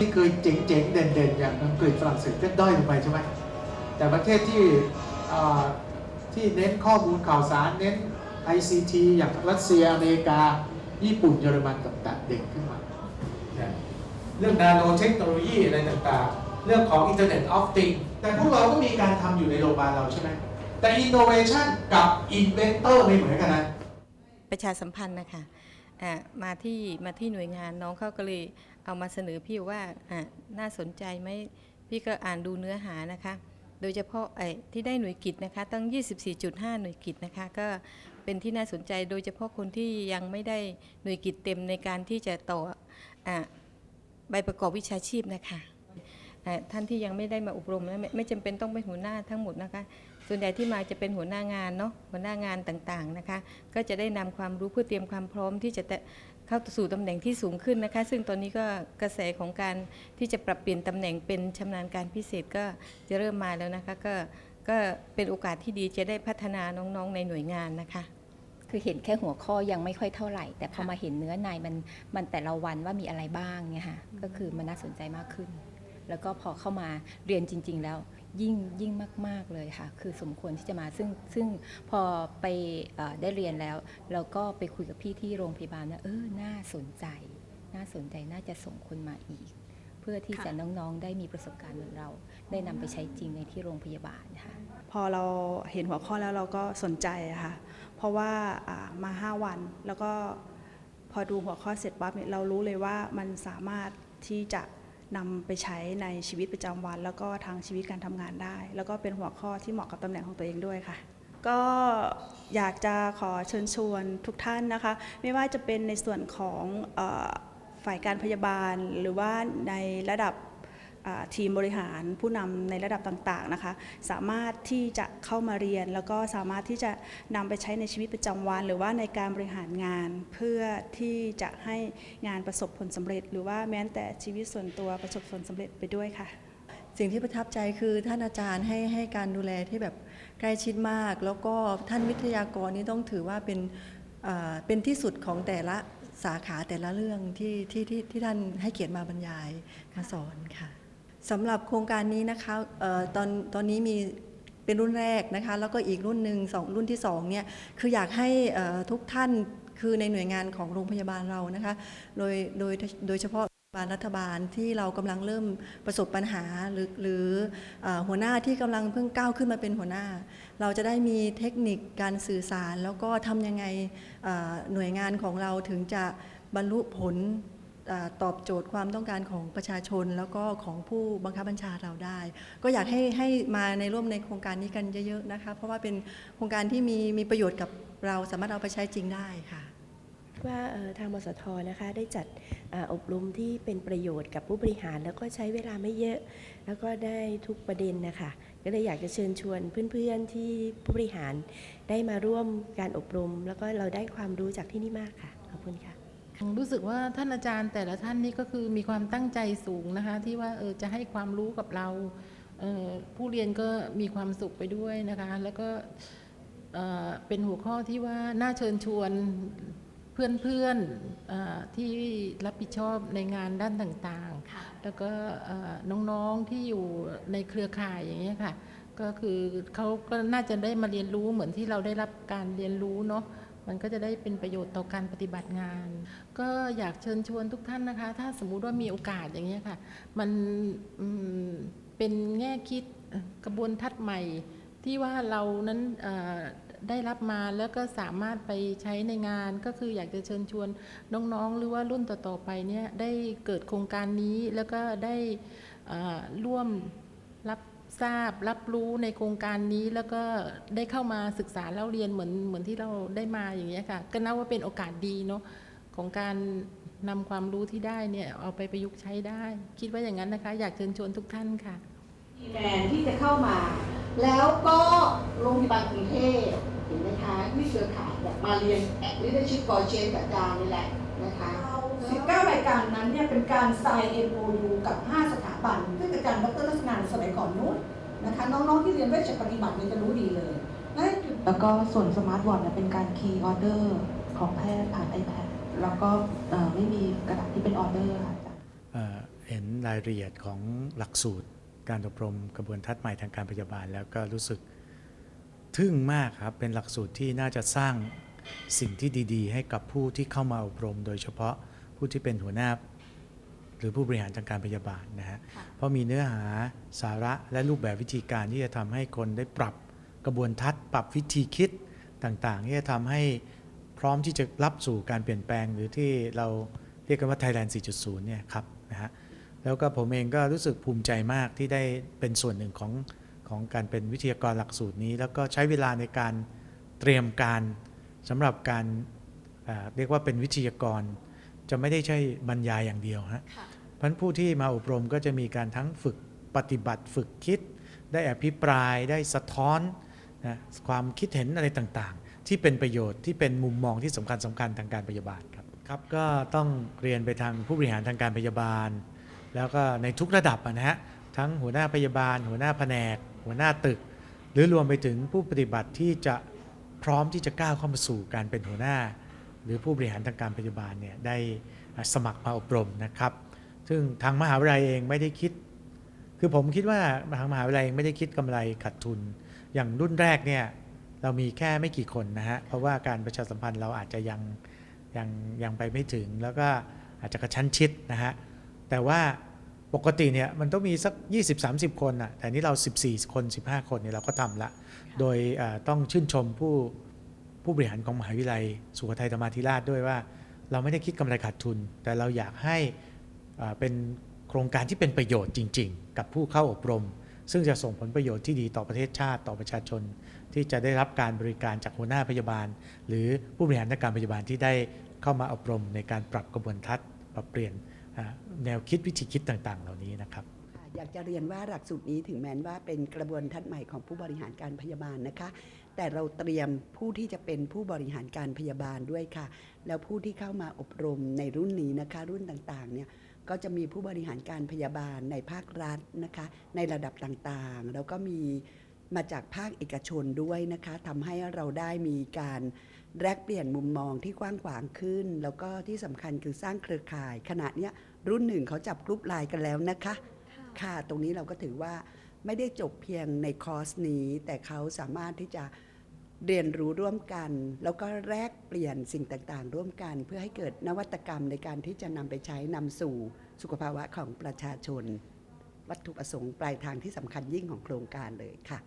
ที่เคยเจ๋งๆ เด่นๆ อย่างอังกฤษฝรั่งเศสก็ด้อยลงไปใช่ไหมแต่ประเทศที่อ่าที่เน้นข้อมูลข่าวสารเน้น ICT อย่างรัสเซียอเมริกา ญี่ปุ่นเยอรมันต่างๆเด่นขึ้นมาเนี่ยเรื่องนาโนเทคโนโลยีอะไรต่างๆ เรื่องของ Internet of Things แต่พวกเราก็มีการทำอยู่ในโรงพยาบาลเราใช่ไหมแต่ Innovation กับ Inventor ไม่เหมือนกันนะ ประชาสัมพันธ์นะคะอ่า มาที่มาที่หน่วยงานน้องเขาก็เลยเอามาเสนอพี่ว่าน่าสนใจไหมพี่ก็อ่านดูเนื้อหานะคะ โดยเฉพาะไอ้ที่ได้หน่วยกิจนะคะตั้ง 24.5 หน่วยกิจนะคะ ก็เป็นที่น่าสนใจโดยเฉพาะคนที่ยังไม่ได้หน่วยกิจเต็มในการที่จะต่ออใบประกอบวิชาชีพนะคะท่านที่ยังไม่ได้มาอบรมไม่ไม่จำเป็นต้องเป็นหัวหน้าทั้งหมดนะคะ ส่วนใหญ่ที่มาจะเป็นหัวหน้างานเนาะหัวหน้างานต่างๆนะคะ ก็จะได้นำความรู้เพื่อเตรียมความพร้อมที่จะแตะเข้าสู่ตำแหน่งที่สูงขึ้นนะคะ ซึ่งตอนนี้ก็กระแสของการที่จะปรับเปลี่ยนตำแหน่งเป็นชำนาญการพิเศษก็จะเริ่มมาแล้วนะคะ ก็ก็เป็นโอกาสที่ดีจะได้พัฒนาน้องๆในหน่วยงานนะคะคือเห็นแค่หัวข้อยังไม่ค่อยเท่าไหร่ แต่พอค่ะมาเห็นเนื้อในมันมันแต่ละวันว่ามีอะไรบ้างเนี่ยค่ะก็คือมันน่าสนใจมากขึ้น แล้วก็พอเข้ามาเรียนจริง ๆ แล้วยิ่งยิ่งมาก ๆ เลยค่ะ คือสมควรที่จะมาซึ่งซึ่งพอไปเอ่อได้เรียนแล้ว เราก็ไปคุยกับพี่ที่โรงพยาบาลว่าเออน่าสนใจ น่าสนใจน่าจะส่งคนมาอีก เพื่อที่จะน้องๆ ได้มีประสบการณ์เหมือนเรา ได้นำไปใช้จริงในที่โรงพยาบาลค่ะพอเราเห็นหัวข้อแล้วเราก็สนใจอะค่ะ เพราะว่าอ่ามา 5 วันแล้วก็พอดูหัวข้อเสร็จปั๊บเนี่ยเรารู้เลยว่ามันสามารถที่จะ นำไปใช้ในชีวิตประจำวัน แล้วก็ทางชีวิตการทำงานได้ แล้วก็เป็นหัวข้อที่เหมาะกับตำแหน่งของตัวเองด้วยค่ะ ก็อยากจะขอเชิญชวนทุกท่านนะคะ ไม่ว่าจะเป็นในส่วนของออฝ่ายการพยาบาลหรือว่าในระดับ ทีมบริหารผู้นำในระดับต่างๆนะคะ สามารถที่จะเข้ามาเรียน แล้วก็สามารถที่จะนำไปใช้ในชีวิตประจำวัน หรือว่าในการบริหารงาน เพื่อที่จะให้งานประสบผลสำเร็จ หรือว่าแม้แต่ชีวิตส่วนตัวประสบผลสำเร็จไปด้วยค่ะ สิ่งที่ประทับใจคือท่านอาจารย์ให้ให้การดูแลที่แบบใกล้ชิดมาก แล้วก็ท่านวิทยากรนี่ต้องถือว่าเป็นเอ่อเป็นที่สุดของแต่ละสาขาแต่ละเรื่องที่ที่ที่ที่ท่านให้เกียรติมาบรรยายมาสอนค่ะ สำหรับโครงการนี้นะคะออตอนตอนนี้มีเป็นรุ่นแรกนะคะ แล้วก็อีกรุ่นหนึ่งสองรุ่นที่สองเนี่ยคืออยากให้ทุกท่านคือในหน่วยงานของโรงพยาบาลเรานะคะ โดยโดยโดยเฉพาะรัฐบาลรัฐบาลที่เรากำลังเริ่มประสบปัญหาหรือหรืออหัวหน้าที่กำลังเพิ่งก้าวขึ้นมาเป็นหัวหน้า เราจะได้มีเทคนิคการสื่อสาร แล้วก็ทำยังไงหน่วยงานของเราถึงจะบรรลุผล ตอบโจทย์ความต้องการของประชาชน แล้วก็ของผู้บังคับบัญชาเราได้ ก็อยากให้ให้มาในร่วมในโครงการนี้กันเยอะๆนะคะ เพราะว่าเป็นโครงการที่มีมีประโยชน์กับเราสามารถเอาไปใช้จริงได้ค่ะว่าทางมสทนะคะได้จัดออบรมที่เป็นประโยชน์กับผู้บริหาร แล้วก็ใช้เวลาไม่เยอะ แล้วก็ได้ทุกประเด็นนะคะก็เลยอยากจะเชิญชวนเพื่อนๆที่ผู้บริหารได้มาร่วมการอบรม แล้วก็เราได้ความรู้จากที่นี่มากค่ะขอบคุณค่ะ รู้สึกว่าท่านอาจารย์แต่ละท่านนี่ก็คือมีความตั้งใจสูงนะคะ ที่ว่าเออจะให้ความรู้กับเราเอ่อผู้เรียนก็มีความสุขไปด้วยนะคะ แล้วก็เอ่อเป็นหัวข้อที่ว่าน่าเชิญชวนเพื่อนๆเอ่อที่รับผิดชอบในงานด้านต่างๆ แล้วก็เอ่อน้องๆที่อยู่ในเครือข่ายอย่างเงี้ยค่ะ ก็คือเขาก็น่าจะได้มาเรียนรู้เหมือนที่เราได้รับการเรียนรู้เนาะ มันก็จะได้เป็นประโยชน์ต่อการปฏิบัติงาน ก็อยากเชิญชวนทุกท่านนะคะ ถ้าสมมุติว่ามีโอกาสอย่างนี้ค่ะ มันมเป็นแง่คิดกระบวนทัศน์ใหม่ ที่ว่าเรานั้นได้รับมาแล้วก็สามารถไปใช้ในงาน ก็คืออยากจะเชิญชวนน้องๆ หรือว่ารุ่นต่อๆไปเนี่ยได้เกิดโครงการนี้แล้วก็ได้ร่วมรับ ทราบรับรู้ในโครงการนี้แล้วก็ได้เข้ามาศึกษาเล่าเรียนเหมือนเหมือนที่เราได้มาอย่างเงี้ยค่ะ ก็นับว่าเป็นโอกาสดีเนาะของการนำความรู้ที่ได้เนี่ยเอาไปประยุกต์ใช้ได้ คิดว่าอย่างนั้นนะคะ อยากเชิญชวนทุกท่านค่ะ แมนที่จะเข้ามา แล้วก็โรงพยาบาลกรุงเทพเห็นไหมคะวิเครือข่ายแบบมาเรียนแอดลิเดอร์ชิพกอเชนกับอาจารย์นี่แหละนะคะ19 รายการนั้นเนี่ยเป็นการ sign MOU กับ 5 สถาบัน ซึ่งอาจารย์ดรลักษณานสมัยก่อนนู้นนะคะ น้องๆที่เรียนเวชปฏิบัติเนี่ยจะรู้ดีเลยนั่นคือแล้วก็ส่วนสมาร์ทวอทเนี่ยเป็นการคีย์ออเดอร์ของแพทย์ผ่าน iPad แล้วก็เอ่อไม่มีกระดาษที่เป็นออเดอร์ค่ะอาจารย์เอ่อเห็นรายละเอียดของหลักสูตร การอบรมกระบวนทัศน์ใหม่ทางการพยาบาล แล้วก็รู้สึกทึ่งมากครับ เป็นหลักสูตรที่น่าจะสร้างสิ่งที่ดี ๆ ให้กับผู้ที่เข้ามาอบรม โดยเฉพาะผู้ที่เป็นหัวหน้า หรือผู้บริหารทางการพยาบาลนะฮะเพราะมีเนื้อหาสาระและรูปแบบวิธีการที่จะทำให้คนได้ปรับกระบวนทัศน์ ปรับวิธีคิดต่างๆที่จะทำให้พร้อมที่จะรับสู่การเปลี่ยนแปลงหรือที่เราเรียกกันว่า Thailand 4.0 เนี่ยครับนะฮะ แล้วก็ผมเองก็รู้สึกภูมิใจมากที่ได้เป็นส่วนหนึ่งของของการเป็นวิทยากรหลักสูตรนี้ แล้วก็ใช้เวลาในการเตรียมการสำหรับการเอ่อเรียกว่าเป็นวิทยากร จะไม่ได้ใช่บรรยายอย่างเดียวฮะเพราะฉะนั้นผู้ที่มาอบรมก็จะมีการทั้งฝึกปฏิบัติฝึกคิด ได้อภิปรายได้สะท้อนนะความคิดเห็นอะไรต่างๆ ที่เป็นประโยชน์ที่เป็นมุมมองที่สำคัญสำคัญทางการพยาบาลครับครับก็ต้องเรียนไปทางผู้บริหารทางการพยาบาล แล้วก็ในทุกระดับนะฮะทั้งหัวหน้าพยาบาล หัวหน้าแผนก หัวหน้าตึก หรือรวมไปถึงผู้ปฏิบัติที่จะพร้อมที่จะก้าวเข้ามาสู่การเป็นหัวหน้า หรือผู้บริหารทางการพยาบาลเนี่ยได้สมัครมาอบรมนะครับ ซึ่งทางมหาวิทยาลัยเองไม่ได้คิด คือผมคิดว่าทางมหาวิทยาลัยเองไม่ได้คิดกำไรขาดทุน อย่างรุ่นแรกเนี่ยเรามีแค่ไม่กี่คนนะฮะ เพราะว่าการประชาสัมพันธ์เราอาจจะยังยังยังไปไม่ถึง แล้วก็อาจจะกระชั้นชิดนะฮะ แต่ว่าปกติเนี่ยมันต้องมีสัก 20-30 คนอะแต่นี่เรา 14 คน 15 คนเนี่ยเราก็ทำละ โดยเอ่อต้องชื่นชมผู้ผู้บริหารของมหาวิทยาลัย สุโขทัยธรรมาธิราชด้วยว่า เราไม่ได้คิดกำไรขาดทุน แต่เราอยากให้เอ่อเป็นโครงการที่เป็นประโยชน์จริง ๆ กับผู้เข้าอบรม ซึ่งจะส่งผลประโยชน์ที่ดีต่อประเทศชาติต่อประชาชน ที่จะได้รับการบริการจากหัวหน้าพยาบาล หรือผู้บริหารทางการพยาบาลที่ได้เข้ามาอบรมในการปรับกระบวนทัศน์ปรับเปลี่ยนอ่า แนวคิดวิธีคิดต่าง ๆ เหล่านี้นะครับอยากจะเรียนว่าหลักสูตรนี้ถึงแม้ว่าเป็นกระบวนทัศน์ใหม่ของผู้บริหารการพยาบาลนะคะ แต่เราเตรียมผู้ที่จะเป็นผู้บริหารการพยาบาลด้วยค่ะ แล้วผู้ที่เข้ามาอบรมในรุ่นนี้นะคะ รุ่นต่างๆเนี่ยก็จะมีผู้บริหารการพยาบาลในภาครัฐนะคะ ในระดับต่างๆ แล้วก็มีมาจากภาคเอกชนด้วยนะคะทำให้เราได้มีการ แลกเปลี่ยนมุมมองที่กว้างขวางขึ้น แล้วก็ที่สำคัญคือสร้างเครือข่าย ขณะเนี้ยรุ่นหนึ่งเขาจับกรุ๊ปไลน์กันแล้วนะคะ ค่ะ ตรงนี้เราก็ถือว่าไม่ได้จบเพียงในคอร์สนี้ แต่เขาสามารถที่จะเรียนรู้ร่วมกัน แล้วก็แลกเปลี่ยนสิ่งต่างๆ ร่วมกัน เพื่อให้เกิดนวัตกรรมในการที่จะนำไปใช้นำสู่สุขภาวะของประชาชน วัตถุประสงค์ปลายทางที่สำคัญยิ่งของโครงการเลยค่ะ